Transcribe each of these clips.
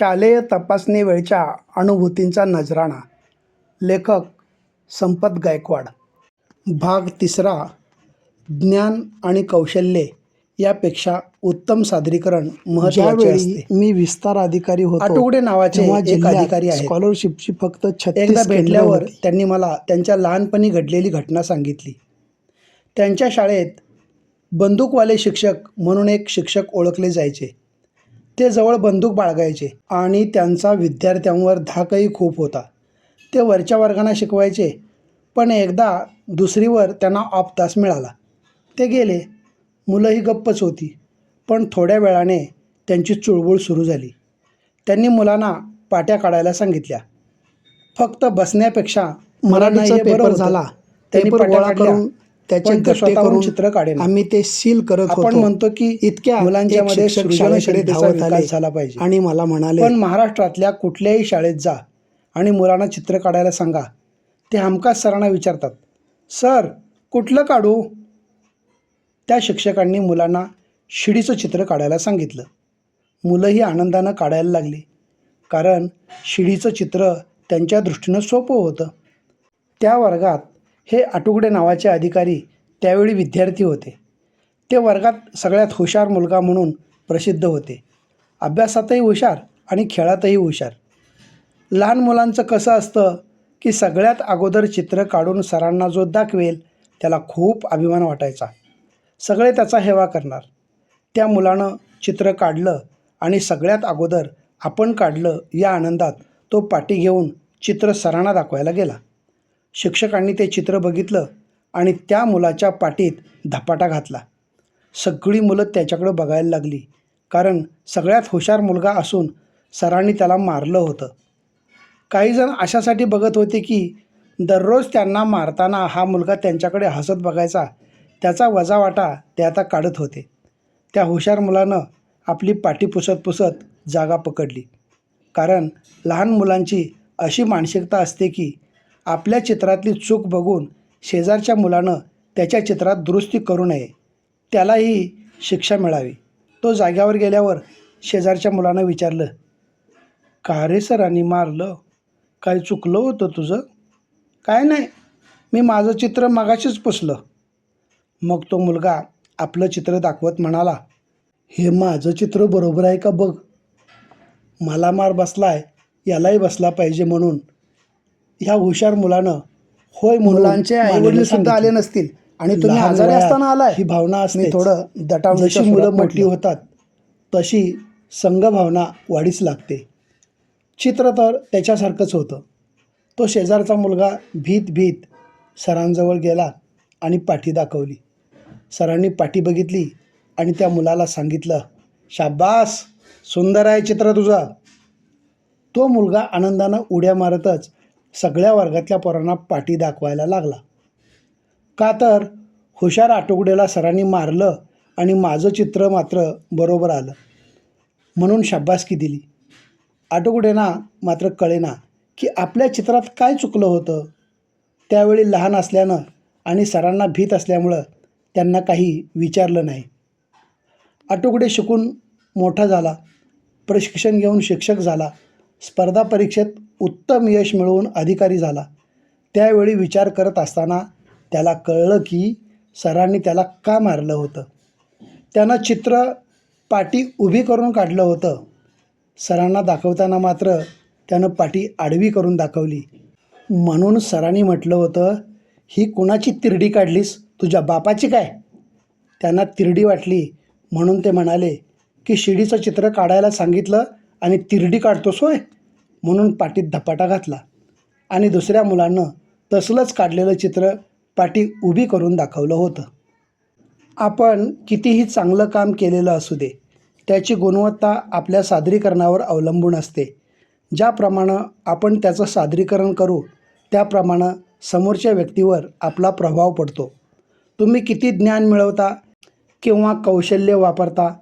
शालेय तपासणी वेळच्या अनुभूतींचा नजराणा. लेखक संपत गायकवाड. भाग तिसरा ज्ञान आणि कौशल्ये यापेक्षा उत्तम सादरीकरण महत्त्वाचे ज्यावेळी असते. मी विस्तार अधिकारी होतो आटुगडे नावाचे एक अधिकारी आहेत. स्कॉलरशिपची फक्त एकदा भेटल्यावर. त्यांनी मला त्यांच्या लहानपणी घडलेली घटना सांगितली. त्यांच्या शाळेत बंदूकवाले शिक्षक म्हणून एक शिक्षक ओळखले जायचे. ते जवळ बंदूक बाळगायचे आणि त्यांचा विद्यार्थ्यांवर धाकही खूप होता. ते वरच्या वर्गांना शिकवायचे पण एकदा दुसरीवर त्यांना ऑफ तास मिळाला. ते गेले. मुलंही गप्पच होती पण थोड्या वेळाने त्यांची चुळबुळ सुरू झाली. त्यांनी मुलांना पाट्या काढायला सांगितल्या. फक्त बसण्यापेक्षा मराठीचा पेपर होतं. झाला. त्यांनी पाट्या करून त्याचे गट्टे करून चित्र काढेना. आम्ही ते सील करत आपण होतो. म्हणतो की इतक्या मुलांच्या मध्ये सृजनशीलतेचा धावत आले. झाला पाहिजे. आणि मला म्हणाले पण महाराष्ट्रातल्या कुठल्याही शाळेत जा आणि मुलांना चित्र काढायला सांगा. ते हमखास सरांना विचारतात सर कुठलं काढू? त्या शिक्षकांनी मुलांना शिडीचं चित्र काढायला सांगितलं. मुलंही आनंदानं काढायला लागली. कारण शिडीचं चित्र त्यांच्या दृष्टीनं सोपं होतं. त्या वर्गात हे आटुगडे नावाचे अधिकारी त्यावेळी विद्यार्थी होते. ते वर्गात सगळ्यात हुशार मुलगा म्हणून प्रसिद्ध होते. अभ्यासातही हुशार आणि खेळातही हुशार. लहान मुलांचं कसं असतं की सगळ्यात अगोदर चित्र काढून सरांना जो दाखवेल त्याला खूप अभिमान वाटायचा. सगळे त्याचा हेवा करणार. त्या मुलानं चित्र काढलं आणि सगळ्यात अगोदर आपण काढलं या आनंदात तो पाटी घेऊन चित्र सरांना दाखवायला गेला. शिक्षकांनी ते चित्र बघितलं आणि त्या मुलाच्या पाठीत धपाटा घातला. सगळी मुलं त्याच्याकडं बघायला लागली कारण सगळ्यात हुशार मुलगा असून सरांनी त्याला मारलं होतं. काहीजण अशासाठी बघत होते की दररोज त्यांना मारताना हा मुलगा त्यांच्याकडे हसत बघायचा त्याचा वजावाटा ते आता काढत होते. त्या हुशार मुलानं आपली पाठी पुसत पुसत जागा पकडली. कारण लहान मुलांची अशी मानसिकता असते की आपल्या चित्रातली चूक बघून शेजारच्या मुलानं त्याच्या चित्रात दुरुस्ती करू नये. त्यालाही शिक्षा मिळावी. तो जाग्यावर गेल्यावर शेजारच्या मुलानं विचारलं का रे सरांनी मारलं? काय चुकलं होतं तुझं? काय नाही. मी माझं चित्र मगाशीच पुसलं. मग तो मुलगा आपलं चित्र दाखवत म्हणाला हे माझं चित्र बरोबर आहे का बघ? मला मार बसलाय यालाही बसला पाहिजे म्हणून ह्या हुशार मुलानं होय मुलांचे आई वडील सुद्धा आले नसतील आणि तुम्ही आजारी असताना आलाय. ही भावना असते थोडं दटावण्याच्या जशी मुलं मोठी म्हटलं. होतात तशी संघभावना वाढीस लागते. चित्र तर त्याच्यासारखंच होतं. तो शेजारचा मुलगा भीत भीत सरांजवळ गेला आणि पाठी दाखवली. सरांनी पाठी बघितली आणि त्या मुलाला सांगितलं शाबास सुंदर आहे चित्र तुझं. तो मुलगा आनंदानं उड्या मारतच सगळ्या वर्गातल्या पोरांना पाठी दाखवायला लागला. का तर? हुशार आटोगडेला सरांनी मारलं आणि माझं चित्र मात्र बरोबर आलं. म्हणून शाब्बासकी दिली. आटोगडेना मात्र कळेना की आपल्या चित्रात काय चुकलं होतं. त्यावेळी लहान असल्यानं आणि सरांना भीत असल्यामुळं त्यांना काही विचारलं नाही. आटोगडे शिकून मोठा झाला. प्रशिक्षण घेऊन शिक्षक झाला. स्पर्धा परीक्षेत उत्तम यश मिळवून अधिकारी झाला. त्यावेळी विचार करत असताना त्याला कळलं की सरांनी त्याला का मारलं होतं? त्यानं चित्र पाटी उभी करून काढलं होतं. सरांना दाखवताना मात्र त्यानं पाटी आडवी करून दाखवली. म्हणून सरांनी म्हटलं होतं ही कुणाची तिरडी काढलीस? तुझ्या बापाची काय? त्यांना तिरडी वाटली. म्हणून ते म्हणाले की शिडीचं चित्र काढायला सांगितलं आणि तिरडी काढतोस होय म्हणून पाटीत धपाटा घातला. आणि दुसऱ्या मुलानं तसलंच काढलेलं चित्र पाटी उभी करून दाखवलं होतं. आपण कितीही चांगलं काम केलेलं असू दे त्याची गुणवत्ता आपल्या सादरीकरणावर अवलंबून असते. ज्याप्रमाणे आपण त्याचं सादरीकरण करू त्याप्रमाणे समोरच्या व्यक्तीवर आपला प्रभाव पडतो. तुम्ही किती ज्ञान मिळवता किंवा कौशल्य वापरता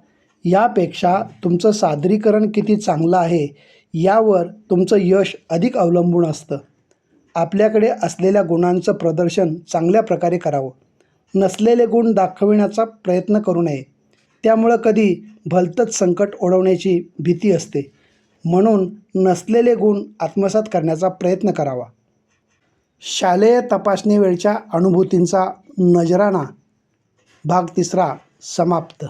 यापेक्षा तुमचं सादरीकरण किती चांगलं आहे यावर तुमचं यश अधिक अवलंबून असतं. आपल्याकडे असलेल्या गुणांचं प्रदर्शन चांगल्या प्रकारे करावं. नसलेले गुण दाखविण्याचा प्रयत्न करू नये. त्यामुळं कधी भलतंच संकट ओढवण्याची भीती असते. म्हणून नसलेले गुण आत्मसात करण्याचा प्रयत्न करावा. शालेय तपासणी वेळच्या अनुभूतींचा नजराणा. भाग तिसरा समाप्त.